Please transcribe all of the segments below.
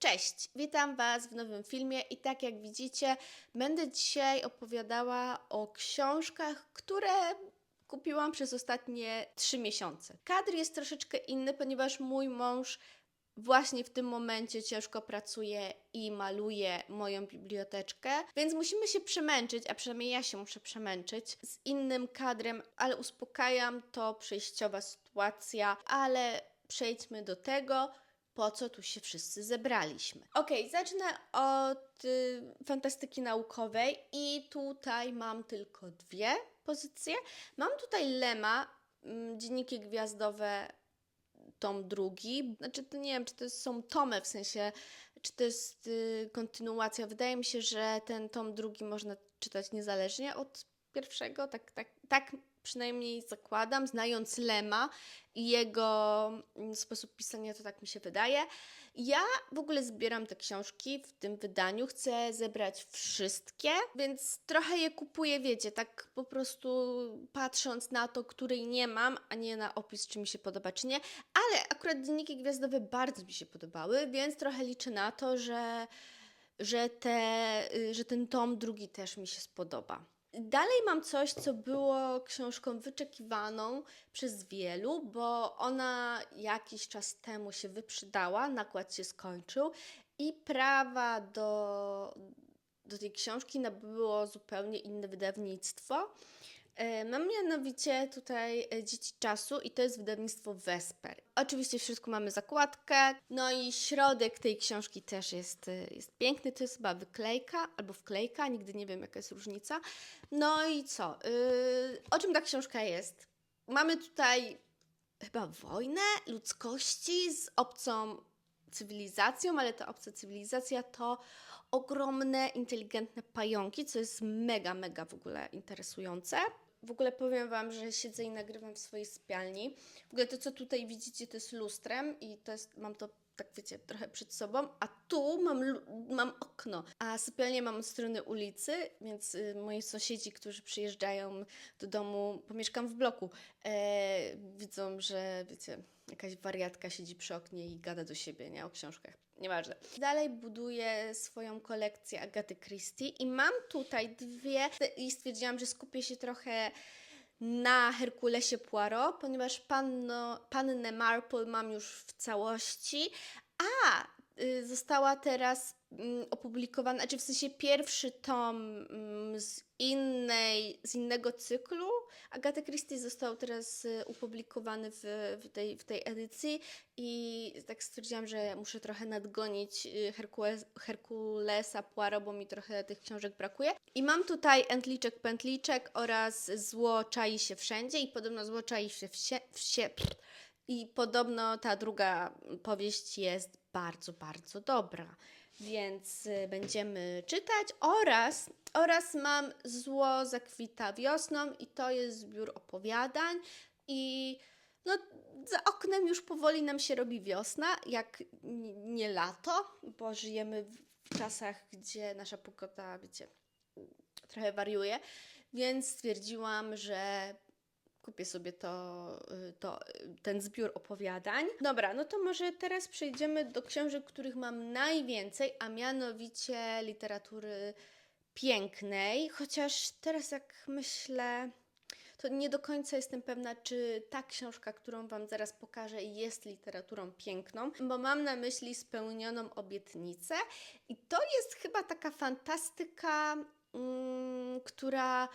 Cześć, witam Was w nowym filmie i tak jak widzicie, będę dzisiaj opowiadała o książkach, które kupiłam przez ostatnie 3 miesiące. Kadr jest troszeczkę inny, ponieważ mój mąż właśnie w tym momencie ciężko pracuje i maluje moją biblioteczkę, więc musimy się przemęczyć, a przynajmniej ja się muszę przemęczyć z innym kadrem, ale uspokajam, to przejściowa sytuacja, ale przejdźmy do tego, po co tu się wszyscy zebraliśmy. Okej, zacznę od y, fantastyki naukowej i tutaj mam tylko dwie pozycje. Mam tutaj Lema, mm, Dzienniki Gwiazdowe, tom drugi. Znaczy, to nie wiem, czy to są tomy, w sensie, czy to jest y, kontynuacja. Wydaje mi się, że ten tom drugi można czytać niezależnie od pierwszego, tak, tak, tak przynajmniej zakładam, znając Lema i jego mm, sposób pisania, to tak mi się wydaje. Ja w ogóle zbieram te książki w tym wydaniu, chcę zebrać wszystkie, więc trochę je kupuję, wiecie, tak po prostu patrząc na to, której nie mam, a nie na opis, czy mi się podoba, czy nie. Ale akurat dzienniki gwiazdowe bardzo mi się podobały, więc trochę liczę na to, że, że, te, y, że ten tom drugi też mi się spodoba. Dalej mam coś, co było książką wyczekiwaną przez wielu, bo ona jakiś czas temu się wyprzedała, nakład się skończył i prawa do, do tej książki nabyło zupełnie inne wydawnictwo. E, Mam mianowicie tutaj e, Dzieci Czasu i to jest wydawnictwo Vesper. Oczywiście w środku mamy zakładkę, no i środek tej książki też jest, e, jest piękny, to jest chyba wyklejka albo wklejka, nigdy nie wiem jaka jest różnica. No i co? Yy, o czym ta książka jest? Mamy tutaj chyba wojnę ludzkości z obcą cywilizacją, ale ta obca cywilizacja to ogromne, inteligentne pająki, co jest mega, mega w ogóle interesujące. W ogóle powiem Wam, że siedzę i nagrywam w swojej sypialni. W ogóle to, co tutaj widzicie, to jest lustrem i to jest, mam to tak wiecie, trochę przed sobą, a tu mam, mam okno, a sypialnię mam od strony ulicy, więc y, moi sąsiedzi, którzy przyjeżdżają do domu, bo mieszkam w bloku, e, widzą, że wiecie, jakaś wariatka siedzi przy oknie i gada do siebie, nie, o książkach. Nieważne. Dalej buduję swoją kolekcję Agaty Christie i mam tutaj dwie i stwierdziłam, że skupię się trochę na Herkulesie Poirot, ponieważ panno, pannę Marple mam już w całości, a została teraz mm, opublikowana, znaczy w sensie pierwszy tom mm, z innej, z innego cyklu Agaty Christie został teraz y, opublikowany w, w, tej, w tej edycji i tak stwierdziłam, że muszę trochę nadgonić y, Herkules, Herkulesa Poirot, bo mi trochę tych książek brakuje. I mam tutaj Entliczek Pętliczek oraz Zło czai się wszędzie i podobno Zło czai się wsie, wsie, pff. I podobno ta druga powieść jest bardzo, bardzo dobra. Więc y, będziemy czytać. Oraz, oraz mam Zło zakwita wiosną i to jest zbiór opowiadań. I no, za oknem już powoli nam się robi wiosna, jak nie lato, bo żyjemy w czasach, gdzie nasza pogoda, wiecie, trochę wariuje, więc stwierdziłam, że kupię sobie to, y, to, y, ten zbiór opowiadań. Dobra, no to może teraz przejdziemy do książek, których mam najwięcej, a mianowicie literatury pięknej, chociaż teraz jak myślę, to nie do końca jestem pewna, czy ta książka, którą Wam zaraz pokażę, jest literaturą piękną, bo mam na myśli spełnioną obietnicę i to jest chyba taka fantastyka, mm, która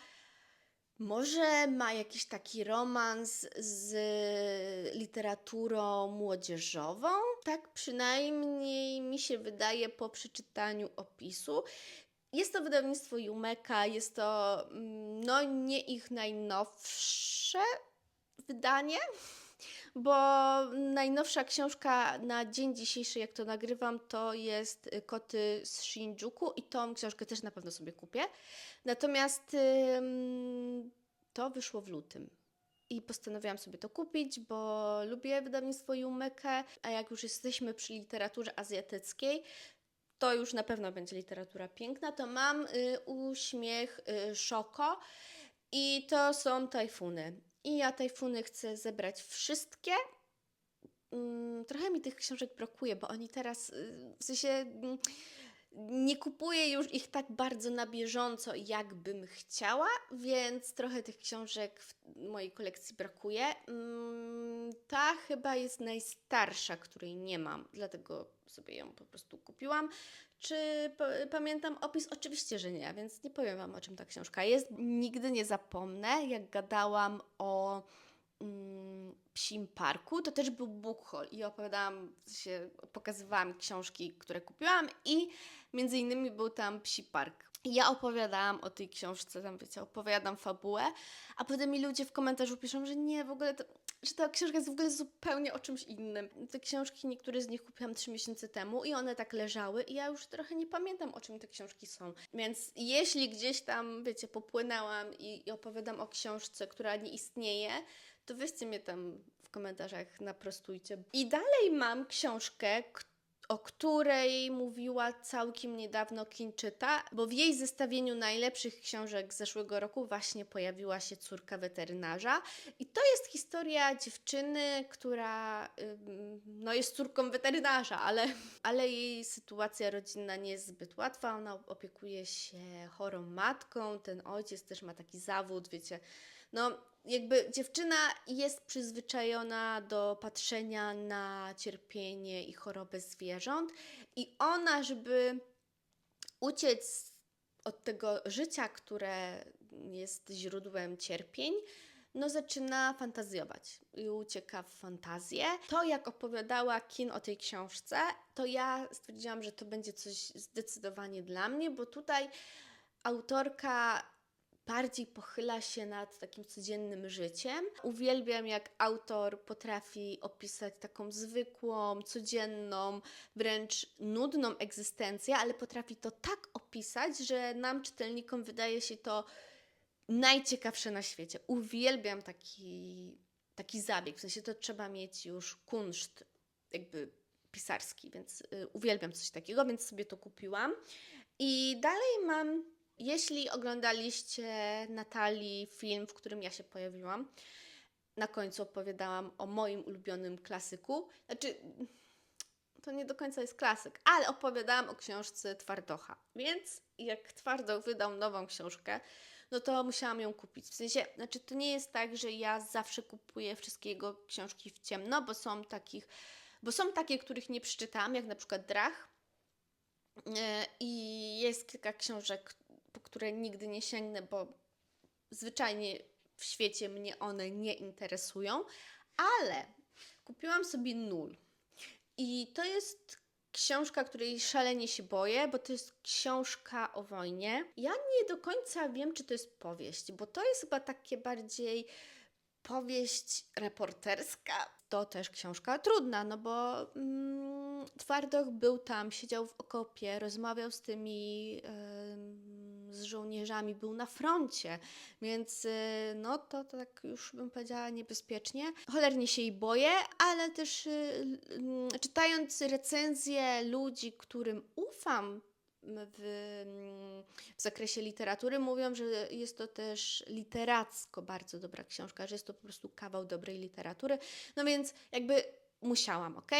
może ma jakiś taki romans z literaturą młodzieżową? Tak przynajmniej mi się wydaje po przeczytaniu opisu. Jest to wydawnictwo Jumeka, jest to mm, no nie ich najnowsze wydanie, bo najnowsza książka na dzień dzisiejszy, jak to nagrywam, to jest y, Koty z Shinjuku i tą książkę też na pewno sobie kupię. Natomiast to wyszło w lutym. I postanowiłam sobie to kupić, bo lubię wydawnictwo Jumeke, a jak już jesteśmy przy literaturze azjatyckiej, to już na pewno będzie literatura piękna, to mam y, uśmiech y, Szoko i to są tajfuny. I ja tajfuny chcę zebrać wszystkie, mm, trochę mi tych książek brakuje, bo oni teraz, y, w sensie, mm, nie kupuję już ich tak bardzo na bieżąco, jakbym chciała, więc trochę tych książek w mojej kolekcji brakuje. Mm, Ta chyba jest najstarsza, której nie mam, dlatego sobie ją po prostu kupiłam. Czy pa- pamiętam opis? Oczywiście, że nie, więc nie powiem Wam, o czym ta książka jest. Nigdy nie zapomnę, jak gadałam o mm, psim parku, to też był book haul i opowiadałam, sensie pokazywałam książki, które kupiłam i między innymi był tam psi park. Ja opowiadałam o tej książce, tam wiecie, opowiadam fabułę, a potem mi ludzie w komentarzu piszą, że nie, w ogóle to, że ta książka jest w ogóle zupełnie o czymś innym. Te książki, niektóre z nich kupiłam trzy miesiące temu i one tak leżały i ja już trochę nie pamiętam, o czym te książki są. Więc jeśli gdzieś tam, wiecie, popłynęłam i, i opowiadam o książce, która nie istnieje, to weźcie mnie tam w komentarzach, naprostujcie. I dalej mam książkę, k- o której mówiła całkiem niedawno Kinczyta, bo w jej zestawieniu najlepszych książek zeszłego roku właśnie pojawiła się córka weterynarza. I to jest historia dziewczyny, która no, jest córką weterynarza, ale, ale jej sytuacja rodzinna nie jest zbyt łatwa. Ona opiekuje się chorą matką, ten ojciec też ma taki zawód, wiecie. No, jakby dziewczyna jest przyzwyczajona do patrzenia na cierpienie i chorobę zwierząt, i ona, żeby uciec od tego życia, które jest źródłem cierpień, no zaczyna fantazjować i ucieka w fantazję. To, jak opowiadała Kin o tej książce, to ja stwierdziłam, że to będzie coś zdecydowanie dla mnie, bo tutaj autorka bardziej pochyla się nad takim codziennym życiem. Uwielbiam, jak autor potrafi opisać taką zwykłą, codzienną, wręcz nudną egzystencję, ale potrafi to tak opisać, że nam, czytelnikom, wydaje się to najciekawsze na świecie. Uwielbiam taki, taki zabieg, w sensie to trzeba mieć już kunszt jakby pisarski, więc y, uwielbiam coś takiego, więc sobie to kupiłam. I dalej mam, jeśli oglądaliście Natalii film, w którym ja się pojawiłam, na końcu opowiadałam o moim ulubionym klasyku. Znaczy, to nie do końca jest klasyk, ale opowiadałam o książce Twardocha. Więc jak Twardoch wydał nową książkę, no to musiałam ją kupić. W sensie, znaczy to nie jest tak, że ja zawsze kupuję wszystkie jego książki w ciemno, bo są takich, bo są takie, których nie przeczytałam, jak na przykład Drach. E, I jest kilka książek, po które nigdy nie sięgnę, bo zwyczajnie w świecie mnie one nie interesują, ale kupiłam sobie nul. I to jest książka, której szalenie się boję, bo to jest książka o wojnie. Ja nie do końca wiem, czy to jest powieść, bo to jest chyba takie bardziej powieść reporterska. To też książka trudna, no bo mm, Twardoch był tam, siedział w okopie, rozmawiał z tymi em, z żołnierzami, był na froncie, więc y, no to, to tak już bym powiedziała niebezpiecznie. Cholernie się jej boję, ale też y, y, czytając recenzje ludzi, którym ufam w, w zakresie literatury, mówią, że jest to też literacko bardzo dobra książka, że jest to po prostu kawał dobrej literatury. No więc jakby musiałam, ok?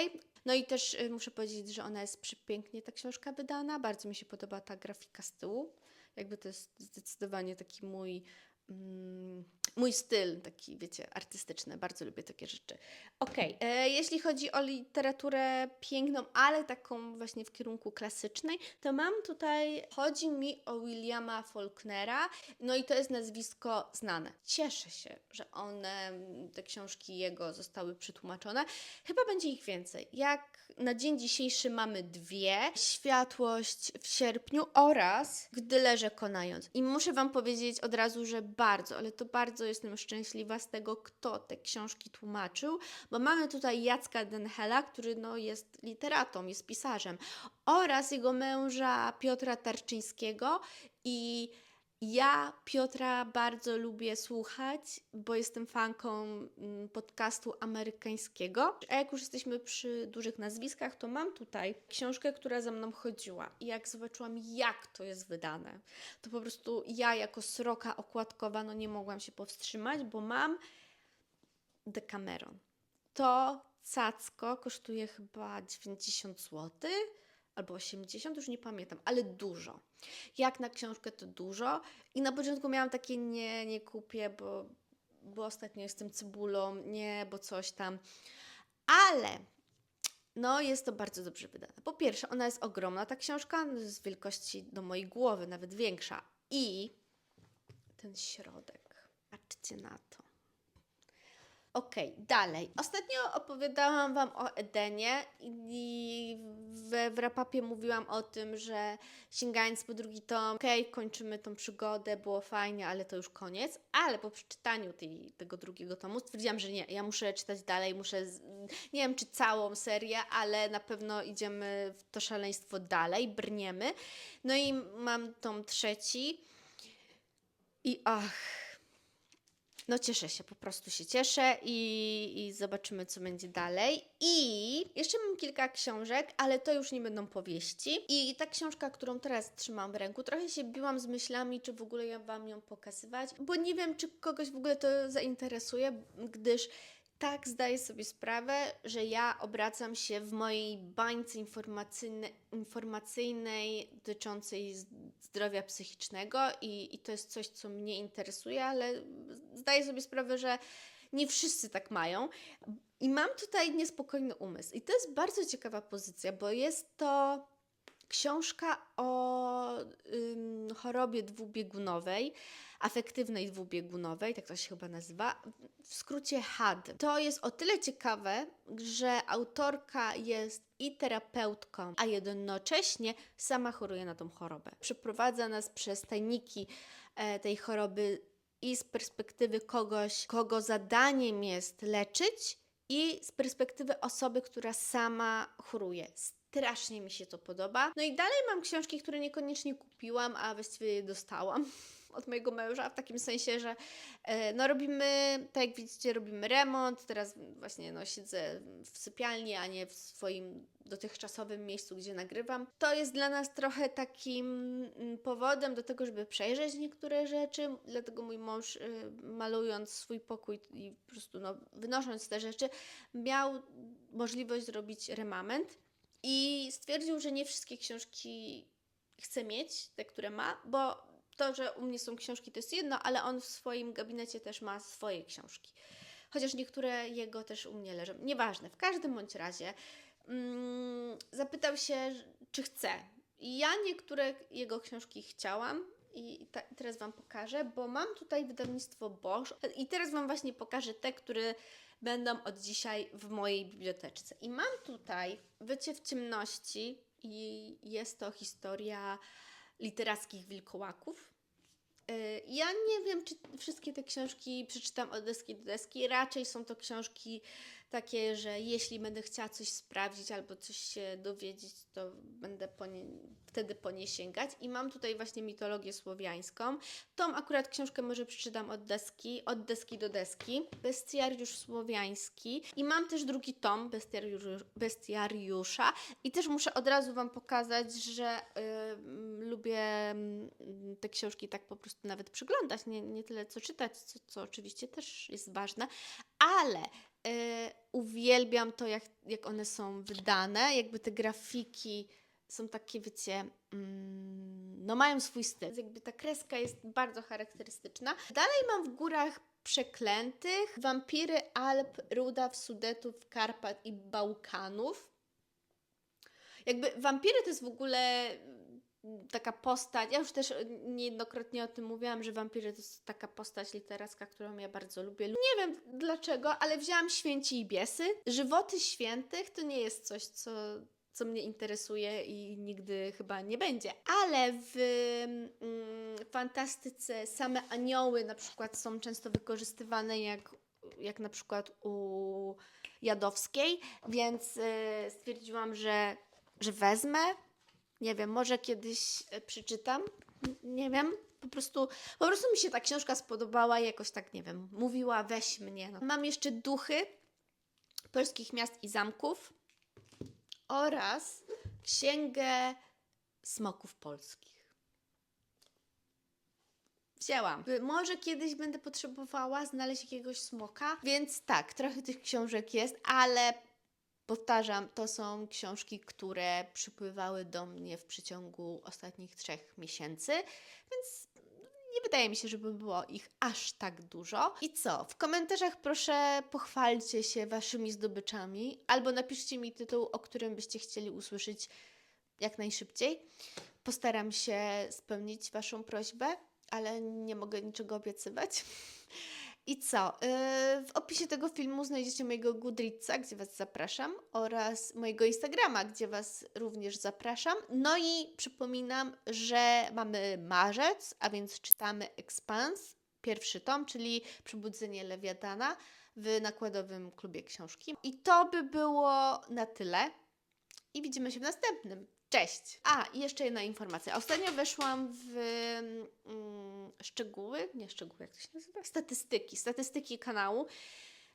No i też muszę powiedzieć, że ona jest przepięknie ta książka wydana. Bardzo mi się podoba ta grafika z tyłu. Jakby to jest zdecydowanie taki mój, mm, mój styl, taki wiecie, artystyczny. Bardzo lubię takie rzeczy. Okej, e, jeśli chodzi o literaturę piękną, ale taką właśnie w kierunku klasycznej, to mam tutaj, chodzi mi o Williama Faulknera, no i to jest nazwisko znane. Cieszę się, że one, te książki jego zostały przetłumaczone. Chyba będzie ich więcej. Jak na dzień dzisiejszy mamy dwie, Światłość w sierpniu oraz Gdy leżę konając. I muszę Wam powiedzieć od razu, że bardzo, ale to bardzo jestem szczęśliwa z tego, kto te książki tłumaczył, bo mamy tutaj Jacka Denhela, który no, jest literatą, jest pisarzem, oraz jego męża Piotra Tarczyńskiego i ja Piotra bardzo lubię słuchać, bo jestem fanką mm, podcastu amerykańskiego. A jak już jesteśmy przy dużych nazwiskach, to mam tutaj książkę, która za mną chodziła. I jak zobaczyłam, jak to jest wydane, to po prostu ja jako sroka okładkowa no nie mogłam się powstrzymać, bo mam Decameron. To cacko, kosztuje chyba 90 zł albo 80, już nie pamiętam, ale dużo. Jak na książkę to dużo. I na początku miałam takie nie, nie kupię, bo, bo ostatnio jestem cebulą, nie, bo coś tam. Ale no, jest to bardzo dobrze wydane. Po pierwsze, ona jest ogromna, ta książka, no, jest wielkości do mojej głowy, nawet większa. I ten środek, patrzcie na to. Okej, dalej. Ostatnio opowiadałam Wam o Edenie i we, w rapapie mówiłam o tym, że sięgając po drugi tom, okej, kończymy tą przygodę, było fajnie, ale to już koniec. Ale po przeczytaniu tej, tego drugiego tomu stwierdziłam, że nie, ja muszę czytać dalej, muszę, z, nie wiem czy całą serię, ale na pewno idziemy w to szaleństwo dalej, brniemy. No i mam tom trzeci i ach, no cieszę się, po prostu się cieszę i, i zobaczymy, co będzie dalej. I jeszcze mam kilka książek, ale to już nie będą powieści. I ta książka, którą teraz trzymam w ręku, trochę się biłam z myślami, czy w ogóle ja Wam ją pokazywać, bo nie wiem, czy kogoś w ogóle to zainteresuje, gdyż tak zdaję sobie sprawę, że ja obracam się w mojej bańce informacyjne, informacyjnej dotyczącej zdrowia psychicznego i, i to jest coś, co mnie interesuje, ale zdaję sobie sprawę, że nie wszyscy tak mają. I mam tutaj niespokojny umysł. I to jest bardzo ciekawa pozycja, bo jest to książka o ym, chorobie dwubiegunowej, afektywnej dwubiegunowej, tak to się chyba nazywa, w skrócie HAD. To jest o tyle ciekawe, że autorka jest i terapeutką, a jednocześnie sama choruje na tą chorobę. Przeprowadza nas przez tajniki e, tej choroby i z perspektywy kogoś, kogo zadaniem jest leczyć, i z perspektywy osoby, która sama choruje. Strasznie mi się to podoba. No i dalej mam książki, które niekoniecznie kupiłam, a właściwie je dostałam od mojego męża, w takim sensie, że e, no robimy, tak jak widzicie, robimy remont, teraz właśnie no siedzę w sypialni, a nie w swoim dotychczasowym miejscu, gdzie nagrywam. To jest dla nas trochę takim mm, powodem do tego, żeby przejrzeć niektóre rzeczy, dlatego mój mąż y, malując swój pokój i po prostu no, wynosząc te rzeczy, miał możliwość zrobić remament i stwierdził, że nie wszystkie książki chce mieć, te, które ma, bo to, że u mnie są książki, to jest jedno, ale on w swoim gabinecie też ma swoje książki. Chociaż niektóre jego też u mnie leżą. Nieważne, w każdym bądź razie mm, zapytał się, czy chce. I ja niektóre jego książki chciałam i ta, teraz Wam pokażę, bo mam tutaj wydawnictwo Bosch i teraz Wam właśnie pokażę te, które będą od dzisiaj w mojej biblioteczce. I mam tutaj Wycie w ciemności i jest to historia literackich wilkołaków. Y, Ja nie wiem, czy wszystkie te książki przeczytam od deski do deski. Raczej są to książki takie, że jeśli będę chciała coś sprawdzić albo coś się dowiedzieć, to będę po nie, wtedy po nie sięgać. I mam tutaj właśnie mitologię słowiańską. Tą akurat książkę może przeczytam od deski, od deski do deski. Bestiariusz słowiański. I mam też drugi tom bestiariusz, Bestiariusza. I też muszę od razu Wam pokazać, że y, lubię mm, te książki tak po prostu nawet przyglądać, nie, nie tyle co czytać, co, co oczywiście też jest ważne, ale uwielbiam to, jak, jak one są wydane, jakby te grafiki są takie, wiecie, mm, no mają swój styl. Jakby ta kreska jest bardzo charakterystyczna. Dalej mam w górach przeklętych, wampiry Alp, Rudaw, Sudetów, Karpat i Bałkanów. Jakby wampiry to jest w ogóle taka postać, ja już też niejednokrotnie o tym mówiłam, że wampiry to jest taka postać literacka, którą ja bardzo lubię. Nie wiem dlaczego, ale wzięłam Święci i Biesy. Żywoty świętych to nie jest coś, co, co mnie interesuje i nigdy chyba nie będzie. Ale w mm, fantastyce same anioły na przykład są często wykorzystywane jak, jak na przykład u Jadowskiej, więc y, stwierdziłam, że, że wezmę. Nie wiem, może kiedyś e, przeczytam. Nie wiem. Po prostu, po prostu mi się ta książka spodobała jakoś tak, nie wiem, mówiła weź mnie. No. Mam jeszcze duchy polskich miast i zamków oraz księgę smoków polskich. Wzięłam. Y, Może kiedyś będę potrzebowała znaleźć jakiegoś smoka, więc tak, trochę tych książek jest, ale Powtarzam, to są książki, które przypływały do mnie w przeciągu ostatnich trzech miesięcy, więc nie wydaje mi się, żeby było ich aż tak dużo. I co? W komentarzach proszę pochwalcie się waszymi zdobyczami albo napiszcie mi tytuł, o którym byście chcieli usłyszeć jak najszybciej. Postaram się spełnić waszą prośbę, ale nie mogę niczego obiecywać. I co? Yy, W opisie tego filmu znajdziecie mojego Goodreadsa, gdzie Was zapraszam, oraz mojego Instagrama, gdzie Was również zapraszam. No i przypominam, że mamy marzec, a więc czytamy Expans, pierwszy tom, czyli Przebudzenie Lewiatana w nakładowym klubie książki. I to by było na tyle. I widzimy się w następnym. Cześć! A, i jeszcze jedna informacja. Ostatnio weszłam w mm, szczegóły, nie szczegóły, jak to się nazywa? Statystyki, statystyki kanału.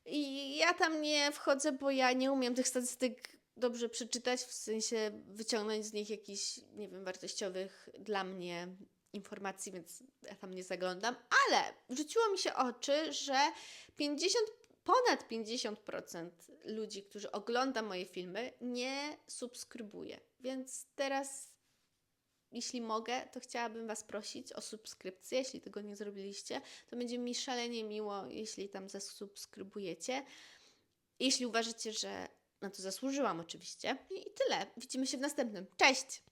I ja tam nie wchodzę, bo ja nie umiem tych statystyk dobrze przeczytać, w sensie wyciągnąć z nich jakichś, nie wiem, wartościowych dla mnie informacji, więc ja tam nie zaglądam. Ale rzuciło mi się oczy, że 50 ponad 50% ludzi, którzy ogląda moje filmy, nie subskrybuje. Więc teraz, jeśli mogę, to chciałabym Was prosić o subskrypcję. Jeśli tego nie zrobiliście, to będzie mi szalenie miło, jeśli tam zasubskrybujecie. Jeśli uważacie, że na to zasłużyłam, oczywiście. I tyle. Widzimy się w następnym. Cześć!